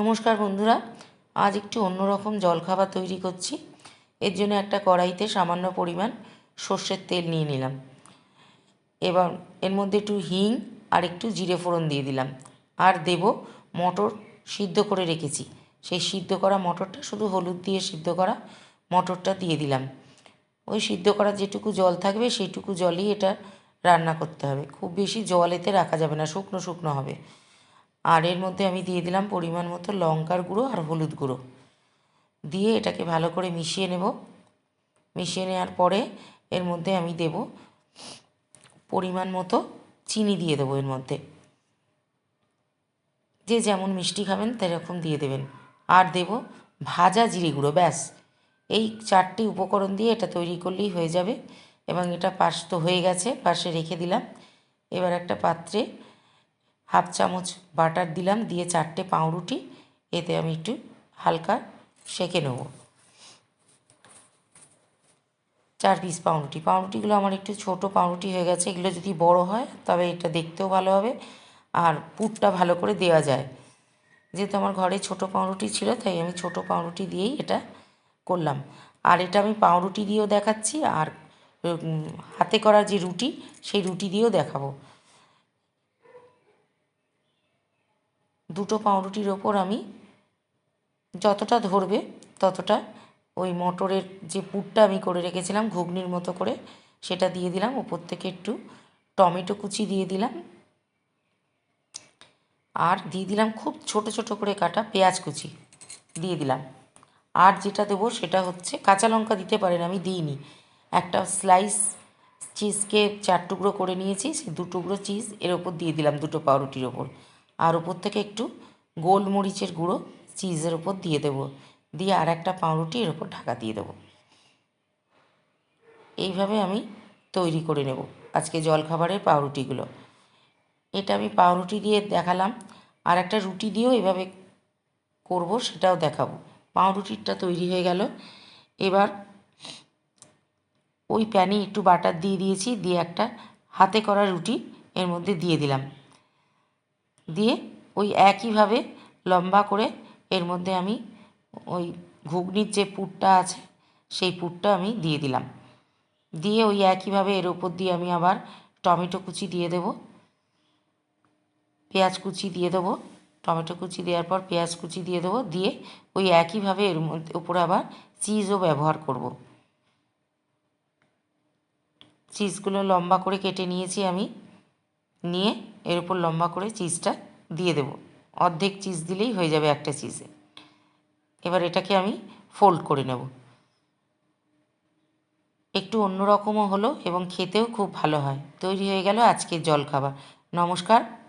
নমস্কার বন্ধুরা, আজ একটু অন্যরকম জলখাবার তৈরি করছি। এর জন্য একটা কড়াইতে সামান্য পরিমাণ সর্ষের তেল নিয়ে নিলাম। এবার এর মধ্যে একটু হিং আর একটু জিরে ফোড়ন দিয়ে দিলাম। আর দেব মটর সিদ্ধ করে রেখেছি। সেই সিদ্ধ করা মটরটা শুধু হলুদ দিয়ে সিদ্ধ করা মটরটা দিয়ে দিলাম। ওই সিদ্ধ করা যেটুকু জল থাকবে, সেইটুকু জলই এটা রান্না করতে হবে। খুব বেশি জল এতে রাখা যাবে না, শুকনো শুকনো হবে। আর এর মধ্যে আমি দিয়ে দিলাম পরিমাণ মতো লঙ্কার গুঁড়ো আর হলুদ গুঁড়ো। দিয়ে এটাকে ভালো করে মিশিয়ে নেব। মিশিয়ে নেওয়ার পরে এর মধ্যে আমি দেব পরিমাণ মতো চিনি দিয়ে দেবো এর মধ্যে। যে যেমন মিষ্টি খাবেন সেরকম দিয়ে দেবেন। আর দেব ভাজা জিরে গুঁড়ো, ব্যাস। এই চারটি উপকরণ দিয়ে এটা তৈরি করলেই হয়ে যাবে এবং এটা পাশ তো হয়ে গেছে, পাশে রেখে দিলাম। এবার একটা পাত্রে হাফ চামচ বাটার দিলাম, দিয়ে চারটে পাউরুটি, এতে আমি একটু হালকা সেঁকে নেব। চার পিস পাউরুটি। পাউরুটিগুলো আমার একটু ছোট পাউরুটি হয়ে গেছে, এগুলো যদি বড় হয় তবে এটা দেখতেও ভালো হবে আর পুরটা ভালো করে দেওয়া যায়। যেহেতু আমার ঘরে ছোট পাউরুটি ছিল, তাই আমি ছোট পাউরুটি দিয়েই এটা করলাম। আর এটা আমি পাউরুটি দিয়েও দেখাচ্ছি, আর হাতে করা যে রুটি, সেই রুটি দিয়েও দেখাবো। দুটো পাউরুটির ওপর আমি যতটা ধরবে ততটা ওই মটরের যে পুরটা আমি করে রেখেছিলাম ঘুগনির মতো করে, সেটা দিয়ে দিলাম। ওপর থেকে একটু টমেটো কুচি দিয়ে দিলাম। আর দিয়ে দিলাম খুব ছোট ছোট করে কাটা পেঁয়াজ কুচি দিয়ে দিলাম। আর যেটা দেবো সেটা হচ্ছে কাঁচা লঙ্কা দিতে পারেন, আমি দিইনি। একটা স্লাইস চিজকে চার টুকরো করে নিয়েছি, সেই দু টুকরো চিজ এর ওপর দিয়ে দিলাম দুটো পাউরুটির ওপর। আর ওপর থেকে একটু গোলমরিচের গুঁড়ো চিজের ওপর দিয়ে দেবো। দিয়ে আর একটা পাউরুটি এর ওপর ঢাকা দিয়ে দেবো। এইভাবে আমি তৈরি করে নেব আজকে জলখাবারের পাউরুটিগুলো। এটা আমি পাউরুটি দিয়ে দেখালাম। আর একটা রুটি দিয়েও এভাবে করব সেটাও দেখাবো। পাউরুটিটা তৈরি হয়ে গেল। এবার ওই প্যানে একটু বাটার দিয়ে দিয়েছি। দিয়ে একটা হাতে করা রুটি এর মধ্যে দিয়ে দিলাম। দিয়ে ওই একইভাবে লম্বা করে এর মধ্যে আমি ওই ঘুগনির যে পুরটা আছে, সেই পুরটা আমি দিয়ে দিলাম। দিয়ে ওই একইভাবে এর ওপর দিয়ে আমি আবার টমেটো কুচি দিয়ে দেব। পেঁয়াজ কুচি দিয়ে দেবো। টমেটো কুচি দেওয়ার পর পেঁয়াজ কুচি দিয়ে দেবো। দিয়ে ওই একইভাবে এর মধ্যে ওপরে আবার চিজও ব্যবহার করব। চিজগুলো লম্বা করে কেটে নিয়েছি আমি। নিয়ে এর উপর লম্বা করে চিজটা দিয়ে দেব। অর্ধেক চিজ দিলেই হয়ে যাবে একটা চিজে এবার এটাকে আমি ফোল্ড করে নেব। একটু অন্যরকমও হলো এবং খেতেও খুব ভালো হয়। তৈরি হয়ে গেল আজকের জলখাবার। নমস্কার।